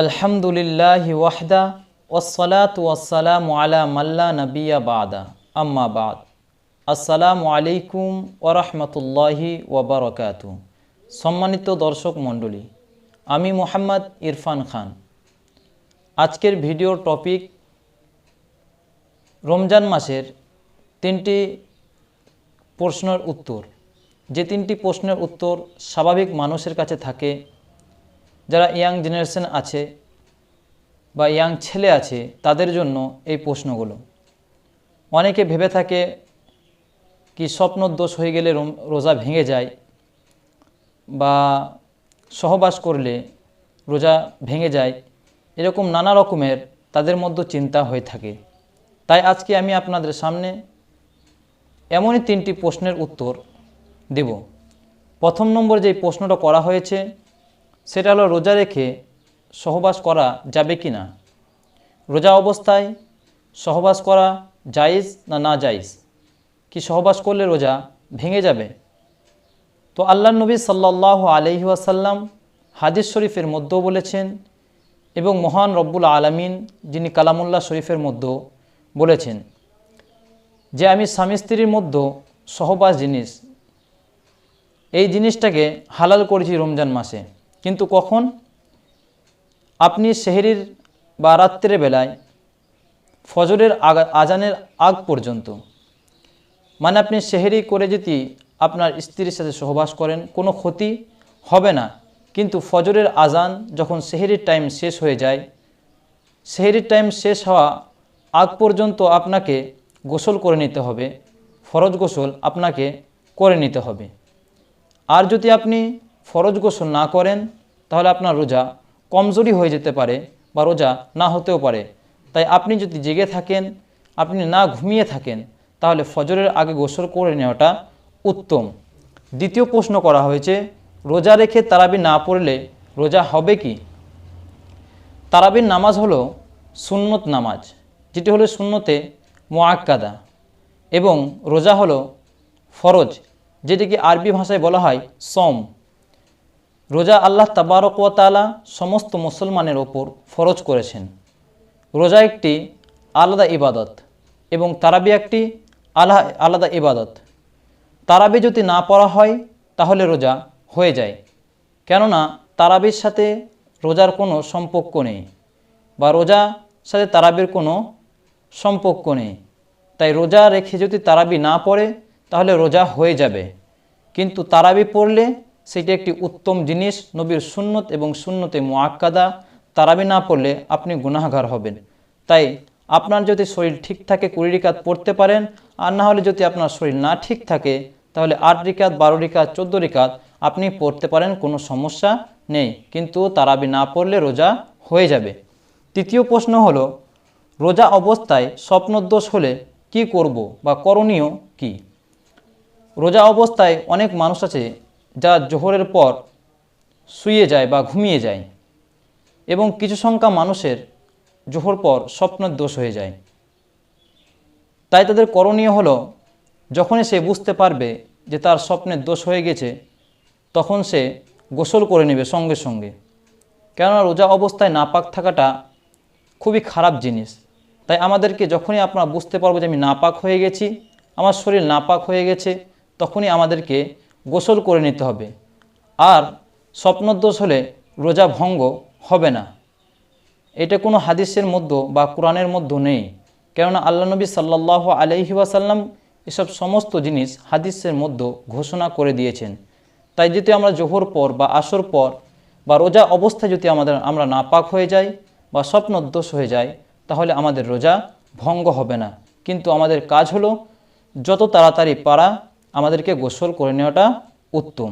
আলহামদুলিল্লাহ ওয়াহদা ওসলাত ওয়াসালাম আলা মাল্লা নবিয়া বাদা। আম্মা বাদ। আসসালামু আলাইকুম ওরহমতুল্লাহি ওবরকাতু সম্মানিত দর্শক মণ্ডলী, আমি মোহাম্মদ ইরফান খান। আজকের ভিডিওর টপিক রমজান মাসের তিনটি প্রশ্নের উত্তর। যে তিনটি প্রশ্নের উত্তর স্বাভাবিক মানুষের কাছে থাকে যারা ইয়াং জেনারেশন আছে বা ইয়াং ছেলে আছে, তাদের জন্য এই প্রশ্নগুলো। অনেকে ভেবে থাকে কি স্বপ্ন দোষ হয়ে গেলে রোজা ভেঙে যায় বা সহবাস করলে রোজা ভেঙে যায়। এরকম নানা রকমের তাদের মধ্যে চিন্তা হয়ে থাকে। তাই আজকে আমি আপনাদের সামনে এমনই তিনটি প্রশ্নের উত্তর দেব। প্রথম নম্বর যে প্রশ্নটা করা হয়েছে সেটা হলো রোজা রেখে সহবাস করা যাবে কি না? রোজা অবস্থায় সহবাস করা জায়েজ না না জায়েজ? কি সহবাস করলে রোজা ভেঙে যাবে? তো আল্লাহ নবী সাল্লাহ আলহি আসাল্লাম হাদিস শরীফের মধ্যেও বলেছেন এবং মহান রব্বুল আলমিন যিনি কালামুল্লাহ শরীফের মধ্যেও বলেছেন যে আমি স্বামী স্ত্রীর মধ্যে সহবাস জিনিস, এই জিনিসটাকে হালাল করেছি রমজান মাসে। কিন্তু কখন? আপনি সেহেরির বা রাত্রের বেলায় ফজরের আজানের আগ পর্যন্ত মানে আপনি সেহেরি করে যদি আপনার স্ত্রীর সাথে সহবাস করেন, কোনো ক্ষতি হবে না। কিন্তু ফজরের আজান যখন সেহেরির টাইম শেষ হয়ে যায়, সেহেরির টাইম শেষ হওয়া আগ পর্যন্ত আপনাকে গোসল করে নিতে হবে, ফরজ গোসল আপনাকে করে নিতে হবে। আর যদি আপনি ফরজ গোসল না করেন, তাহলে আপনার রোজা কমজোরি হয়ে যেতে পারে বা রোজা না হতেও পারে। তাই আপনি যদি জেগে থাকেন, আপনি না ঘুমিয়ে থাকেন, তাহলে ফজরের আগে গোসল করে নেওয়াটা উত্তম। দ্বিতীয় প্রশ্ন করা হয়েছে, রোজা রেখে তারাবি না পড়লে রোজা হবে কি? তারাবির নামাজ হলো সুন্নত নামাজ, যেটি হলো সুন্নতে মোয়াক্কাদা এবং রোজা হলো ফরজ, যেটিকে আরবি ভাষায় বলা হয় সম। রোজা আল্লাহ তাবারক ওয়া সমস্ত মুসলমানের ওপর ফরজ করেছেন। রোজা একটি আলাদা ইবাদত এবং তারাবি একটি আলা আলাদা ইবাদত। তারাবি যদি না পড়া হয়, তাহলে রোজা হয়ে যায়। কেননা, তারাবির সাথে রোজার কোনো সম্পর্ক নেই বা রোজা সাথে তারাবির কোনো সম্পর্ক নেই। তাই রোজা রেখে যদি তারাবি না পড়ে, তাহলে রোজা হয়ে যাবে। কিন্তু তারাবি পড়লে সেটি একটি উত্তম জিনিস, নবীর সুন্নত এবং সুন্নতে মোয়াক্কাদা তারাবি না পড়লে আপনি গুনাহগার হবেন। তাই আপনার যদি শরীর ঠিক থাকে, কুড়ি রিকাত পড়তে পারেন, আর না হলে যদি আপনার শরীর না ঠিক থাকে, তাহলে আট রিকাত, বারো রিকাত, চোদ্দ রিকাত আপনি পড়তে পারেন, কোনো সমস্যা নেই। কিন্তু তারাবি না পড়লে রোজা হয়ে যাবে। তৃতীয় প্রশ্ন হলো, রোজা অবস্থায় স্বপ্নদোষ হলে কি করব বা করণীয় কি? রোজা অবস্থায় অনেক মানুষ আছে যা জোহরের পর শুয়ে যায় বা ঘুমিয়ে যায় এবং কিছু সংখ্যা মানুষের জোহর পর স্বপ্নের দোষ হয়ে যায়। তাই তাদের করণীয় হলো, যখনই সে বুঝতে পারবে যে তার স্বপ্নের দোষ হয়ে গেছে, তখন সে গোসল করে নেবে সঙ্গে সঙ্গে। কেননা রোজা অবস্থায় নাপাক থাকাটা খুবই খারাপ জিনিস। তাই আমাদেরকে যখনই আপনারা বুঝতে পারব যে আমি নাপাক হয়ে গেছি, আমার শরীর নাপাক হয়ে গেছে, তখনই আমাদেরকে গোসল করে নিতে হবে। আর স্বপ্নদোষ হলে রোজা ভঙ্গ হবে না। এটা কোনো হাদিসের মধ্যে বা কোরআনের মধ্যে নেই। কেননা আল্লাহ নবী সাল্লাহ আলহি ওয়াসাল্লাম এসব সমস্ত জিনিস হাদিসের মধ্যে ঘোষণা করে দিয়েছেন। তাই যদি আমরা জোহর পর বা আসর পর বা রোজা অবস্থায় যদি আমাদের, আমরা নাপাক হয়ে যাই বা স্বপ্নদোষ হয়ে যায় তাহলে আমাদের রোজা ভঙ্গ হবে না। কিন্তু আমাদের কাজ হলো যত তাড়াতাড়ি পারা আমাদেরকে গোসল করে নেওয়াটা উত্তম।